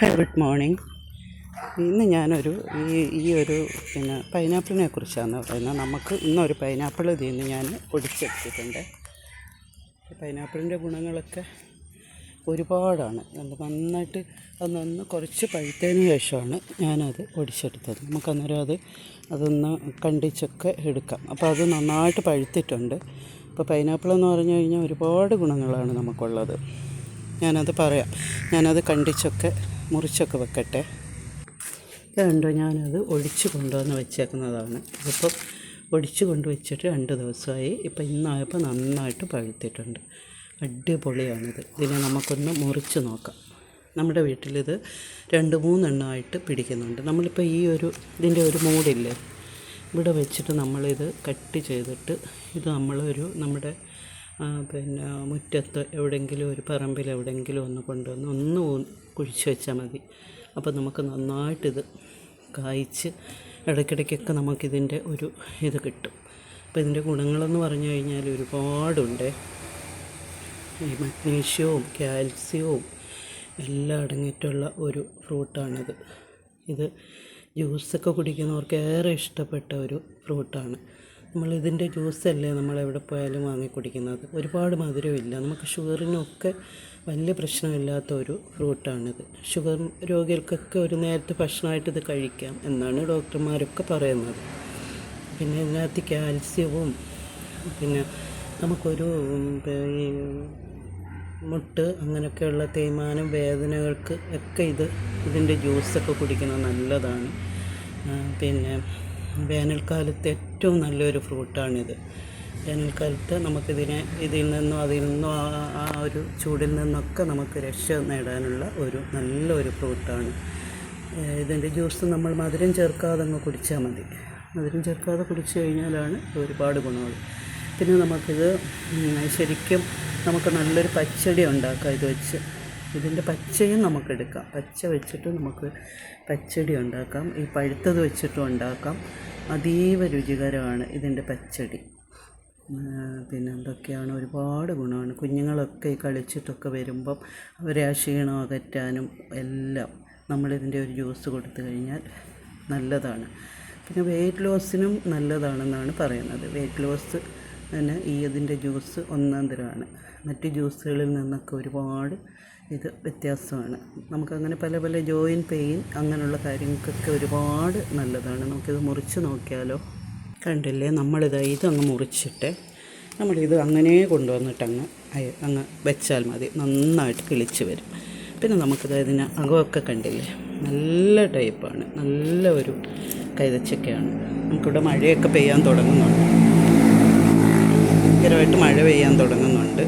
Good morning ഇന്ന് ഞാനൊരു ഈ ഈ ഒരു പിന്നെ പൈനാപ്പിളിനെ കുറിച്ചാണ് പറയുന്നത്. നമുക്ക് ഇന്നൊരു പൈനാപ്പിൾ ഇതിൽ നിന്ന് ഞാൻ ഒടിച്ചെടുത്തിട്ടുണ്ട് പൈനാപ്പിളിന്റെ ഗുണങ്ങളൊക്കെ ഒരുപാടാണ്. നന്നായിട്ട് അത് നന്ന് കുറച്ച് പഴുത്തതിന് ശേഷമാണ് ഞാനത് ഒടിച്ചെടുത്തത് നമുക്കന്നേരം അത് അതൊന്ന് കണ്ടിച്ചൊക്കെ എടുക്കാം. അപ്പോൾ അത് നന്നായിട്ട് പഴുത്തിട്ടുണ്ട്. അപ്പോൾ പൈനാപ്പിൾ എന്ന് പറഞ്ഞു കഴിഞ്ഞാൽ ഒരുപാട് ഗുണങ്ങളാണ് നമുക്കുള്ളത്. ഞാനത് പറയാം. ഞാനത് കണ്ടിച്ചൊക്കെ മുറിച്ചൊക്കെ വെക്കട്ടെ. കണ്ടോ ഞാനത് ഒഴിച്ച് കൊണ്ടുവന്ന് വെച്ചേക്കുന്നതാണ്. ഇതിപ്പോൾ ഒടിച്ച് കൊണ്ട് വെച്ചിട്ട് രണ്ട് ദിവസമായി ഇപ്പം ഇന്നായപ്പോൾ നന്നായിട്ട് പഴുത്തിട്ടുണ്ട്. അടിപൊളിയാണിത്. ഇതിനെ നമുക്കൊന്ന് മുറിച്ച് നോക്കാം. നമ്മുടെ വീട്ടിലിത് രണ്ട് മൂന്നെണ്ണമായിട്ട് പിടിക്കുന്നുണ്ട്. നമ്മളിപ്പോൾ ഈ ഒരു ഇതിന്റെ ഒരു മൂടില്ലേ ഇവിടെ വെച്ചിട്ട് നമ്മളിത് കട്ട് ചെയ്തിട്ട് ഇത് നമ്മളൊരു നമ്മുടെ പിന്നെ മുറ്റത്ത് എവിടെയെങ്കിലും ഒരു പറമ്പിൽ എവിടെയെങ്കിലും ഒന്ന് കൊണ്ടുവന്ന് ഒന്ന് കുഴിച്ച് വെച്ചാൽ മതി. അപ്പം നമുക്ക് നന്നായിട്ടിത് കായ്ച്ച് ഇടയ്ക്കിടയ്ക്കൊക്കെ നമുക്കിതിന്റെ ഒരു ഇത് കിട്ടും. അപ്പോൾ ഇതിന്റെ ഗുണങ്ങളെന്ന് പറഞ്ഞു കഴിഞ്ഞാൽ ഒരുപാടുണ്ട്. ഈ മഗ്നീഷ്യവും കാൽസ്യവും എല്ലാം അടങ്ങിയിട്ടുള്ള ഒരു ഫ്രൂട്ടാണിത്. ഇത് ജ്യൂസൊക്കെ കുടിക്കുന്നവർക്ക് ഏറെ ഇഷ്ടപ്പെട്ട ഒരു ഫ്രൂട്ടാണ്. നമ്മളിതിന്റെ ജ്യൂസല്ലേ നമ്മൾ എവിടെ പോയാലും വാങ്ങി കുടിക്കുന്നത്. ഒരുപാട് മധുരമില്ല നമുക്ക് ഷുഗറിനൊക്കെ വലിയ പ്രശ്നമില്ലാത്ത ഒരു ഫ്രൂട്ടാണിത്. ഷുഗർ രോഗികൾക്കൊക്കെ ഒരു നേരത്തെ ഭക്ഷണമായിട്ട് ഇത് കഴിക്കാം എന്നാണ് ഡോക്ടർമാരൊക്കെ പറയുന്നത്. പിന്നെ ഇതിനകത്ത് കാൽസ്യവും പിന്നെ നമുക്കൊരു മുട്ട് അങ്ങനെയൊക്കെയുള്ള തേയ്മാനം വേദനകൾക്ക് ഒക്കെ ഇത് ഇതിന്റെ ജ്യൂസൊക്കെ കുടിക്കുന്നത് നല്ലതാണ്. പിന്നെ വേനൽക്കാലത്ത് ഏറ്റവും നല്ലൊരു ഫ്രൂട്ടാണിത്. വേനൽക്കാലത്ത് നമുക്കിതിനെ ഇതിൽ നിന്നും അതിൽ നിന്നും ആ ഒരു ചൂടിൽ നിന്നൊക്കെ നമുക്ക് രക്ഷ നേടാനുള്ള ഒരു നല്ലൊരു ഫ്രൂട്ടാണ്. ഇതിന്റെ ജ്യൂസ് നമ്മൾ മധുരം ചേർക്കാതെ അങ്ങ് കുടിച്ചാൽ മതി. മധുരം ചേർക്കാതെ കുടിച്ചു കഴിഞ്ഞാലാണ് ഒരുപാട് ഗുണങ്ങൾ പിന്നെ നമുക്കിത് ശരിക്കും നമുക്ക് നല്ലൊരു പച്ചടി ഉണ്ടാക്കാം ഇത് വെച്ച്. ഇതിന്റെ പച്ചയും നമുക്കെടുക്കാം. പച്ച വെച്ചിട്ട് നമുക്ക് പച്ചടി ഉണ്ടാക്കാം. ഈ പഴുത്തത് വെച്ചിട്ടും ഉണ്ടാക്കാം. അതീവ രുചികരമാണ് ഇതിന്റെ പച്ചടി. പിന്നെ എന്തൊക്കെയാണ്? ഒരുപാട് ഗുണമാണ്. കുഞ്ഞുങ്ങളൊക്കെ ഈ കളിച്ചിട്ടൊക്കെ വരുമ്പം അവരെ ആ ക്ഷീണം അകറ്റാനും എല്ലാം നമ്മളിതിന്റെ ഒരു ജ്യൂസ് കൊടുത്തു കഴിഞ്ഞാൽ നല്ലതാണ്. പിന്നെ വെയിറ്റ് ലോസിനും നല്ലതാണെന്നാണ് പറയുന്നത്. വെയിറ്റ് ലോസ് പിന്നെ ഈ അതിന്റെ ജ്യൂസ് ഒന്നാം തരമാണ്. മറ്റ് ജ്യൂസുകളിൽ നിന്നൊക്കെ ഒരുപാട് ഇത് വ്യത്യാസമാണ്. നമുക്കങ്ങനെ പല പല ജോയിൻ പെയിൻ അങ്ങനെയുള്ള കാര്യങ്ങൾക്കൊക്കെ ഒരുപാട് നല്ലതാണ്. നമുക്കിത് മുറിച്ച് നോക്കിയാലോ? കണ്ടില്ലേ? നമ്മളിത് അങ്ങ് മുറിച്ചിട്ട് നമ്മളിത് അങ്ങനെ കൊണ്ടുവന്നിട്ട് അങ്ങ് അങ്ങ് വെച്ചാൽ മതി. നന്നായിട്ട് കിളിച്ച് വരും. പിന്നെ നമുക്കിത് ഇതിന് അകമൊക്കെ കണ്ടില്ലേ? നല്ല ടൈപ്പാണ്. നല്ല ഒരു കൈതച്ചക്കയാണ്. നമുക്കിവിടെ മഴയൊക്കെ പെയ്യാൻ തുടങ്ങുന്നുണ്ട്. ഭയങ്കരമായിട്ട് മഴ പെയ്യാൻ തുടങ്ങുന്നുണ്ട്.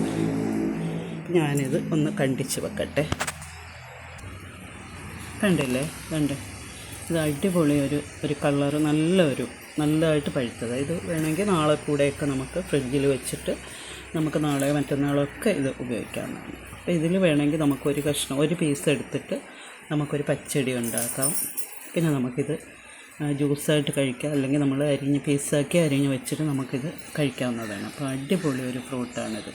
ഞാനിത് ഒന്ന് കണ്ടിച്ച് വെക്കട്ടെ. കണ്ടില്ലേ? കണ്ട്. ഇത് അടിപൊളി ഒരു ഒരു കളറ് നല്ല ഒരു നല്ലതായിട്ട് പഴുത്തത്. ഇത് വേണമെങ്കിൽ നാളെ കൂടെയൊക്കെ നമുക്ക് ഫ്രിഡ്ജിൽ വെച്ചിട്ട് നമുക്ക് നാളെ മറ്റന്നാളൊക്കെ ഇത് ഉപയോഗിക്കാവുന്നതാണ്. അപ്പോൾ ഇതിൽ വേണമെങ്കിൽ നമുക്കൊരു കഷ്ണം ഒരു പീസ് എടുത്തിട്ട് നമുക്കൊരു പച്ചടി ഉണ്ടാക്കാം. പിന്നെ നമുക്കിത് ജ്യൂസായിട്ട് കഴിക്കുക. അല്ലെങ്കിൽ നമ്മൾ അരിഞ്ഞ് പീസാക്കി അരിഞ്ഞ് വെച്ചിട്ട് നമുക്കിത് കഴിക്കാവുന്നതാണ്. അപ്പോൾ അടിപൊളി ഒരു ഫ്രൂട്ടാണിത്.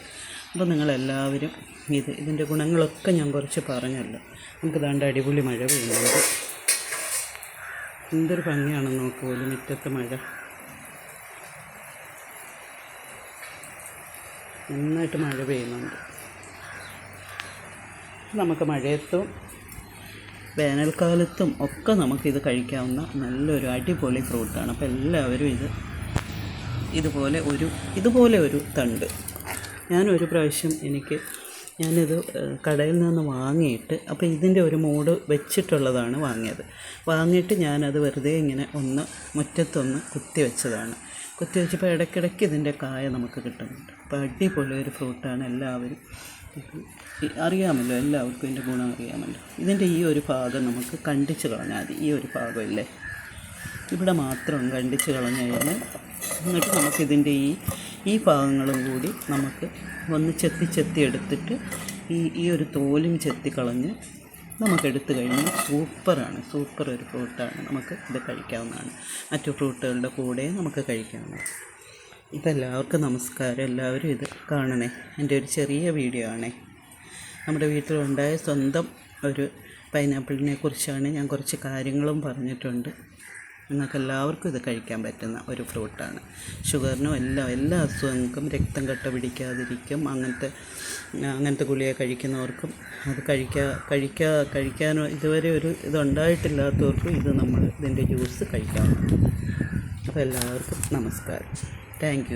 അപ്പോൾ നിങ്ങളെല്ലാവരും ഇത് ഇതിന്റെ ഗുണങ്ങളൊക്കെ ഞാൻ കുറച്ച് പറഞ്ഞല്ലോ. നമുക്ക് ദാണ്ട് അടിപൊളി മഴ പെയ്യുന്നുണ്ട്. എന്തൊരു ഭംഗിയാണെന്ന് നോക്കുമല്ലോ മുറ്റത്ത് മഴ. നന്നായിട്ട് മഴ പെയ്യുന്നുണ്ട്. നമുക്ക് മഴയത്തും വേനൽക്കാലത്തും ഒക്കെ നമുക്കിത് കഴിക്കാവുന്ന നല്ലൊരു അടിപൊളി ഫ്രൂട്ടാണ്. അപ്പോൾ എല്ലാവരും ഇത് ഇതുപോലെ ഒരു ഇതുപോലെ ഒരു തണ്ട്. ഞാനൊരു പ്രാവശ്യം എനിക്ക് ഞാനിത് കടയിൽ നിന്ന് വാങ്ങിയിട്ട് അപ്പോൾ ഇതിന്റെ ഒരു മൂട് വെച്ചിട്ടുള്ളതാണ് വാങ്ങിയത്. വാങ്ങിയിട്ട് ഞാനത് വെറുതെ ഇങ്ങനെ ഒന്ന് മുറ്റത്തൊന്ന് കുത്തി വെച്ചതാണ്. കുത്തി വെച്ചപ്പോൾ ഇടയ്ക്കിടയ്ക്ക് ഇതിന്റെ കായ നമുക്ക് കിട്ടുന്നുണ്ട്. അപ്പോൾ അടിപൊളി ഒരു ഫ്രൂട്ടാണ് എല്ലാവരും. അറിയാമല്ലോ എല്ലാവർക്കും ഇതിന്റെ ഗുണം അറിയാമല്ലോ. ഇതിന്റെ ഈ ഒരു ഭാഗം നമുക്ക് കണ്ടിച്ച് കളഞ്ഞാൽ മതി. ഈ ഒരു ഭാഗമില്ലേ? ഇവിടെ മാത്രം കണ്ടിച്ച് കളഞ്ഞു കഴിഞ്ഞാൽ എന്നിട്ട് നമുക്കിതിന്റെ ഈ ഈ ഭാഗങ്ങളും കൂടി നമുക്ക് ഒന്ന് ചെത്തി ചെത്തി എടുത്തിട്ട് ഈ ഈ ഒരു തോലും ചെത്തി കളഞ്ഞ് നമുക്കെടുത്ത് കഴിഞ്ഞാൽ സൂപ്പറാണ്. സൂപ്പർ ഒരു ഫ്രൂട്ടാണ്. നമുക്ക് ഇത് കഴിക്കാവുന്നതാണ്. മറ്റു ഫ്രൂട്ടുകളുടെ കൂടെ നമുക്ക് കഴിക്കാവുന്നതാണ്. ഇപ്പം എല്ലാവർക്കും നമസ്കാരം. എല്ലാവരും ഇത് കാണണേ. എന്റെ ഒരു ചെറിയ വീഡിയോ ആണേ. നമ്മുടെ വീട്ടിലുണ്ടായ സ്വന്തം ഒരു പൈനാപ്പിളിനെ കുറിച്ചാണ് ഞാൻ കുറച്ച് കാര്യങ്ങളും പറഞ്ഞിട്ടുണ്ട്. നിങ്ങൾക്ക് എല്ലാവർക്കും ഇത് കഴിക്കാൻ പറ്റുന്ന ഒരു ഫ്രൂട്ടാണ്. ഷുഗറിനും എല്ലാ എല്ലാ അസുഖങ്ങൾക്കും രക്തം കട്ട പിടിക്കാതിരിക്കും. അങ്ങനത്തെ അങ്ങനത്തെ ഗുളിക കഴിക്കുന്നവർക്കും അത് കഴിക്കാ കഴിക്കാ കഴിക്കാനോ ഇതുവരെ ഒരു ഇതുണ്ടായിട്ടില്ലാത്തവർക്കും ഇത് നമ്മൾ ഇതിന്റെ ജ്യൂസ് കഴിക്കാവുന്നതാണ് അപ്പോൾ എല്ലാവർക്കും നമസ്കാരം. താങ്ക്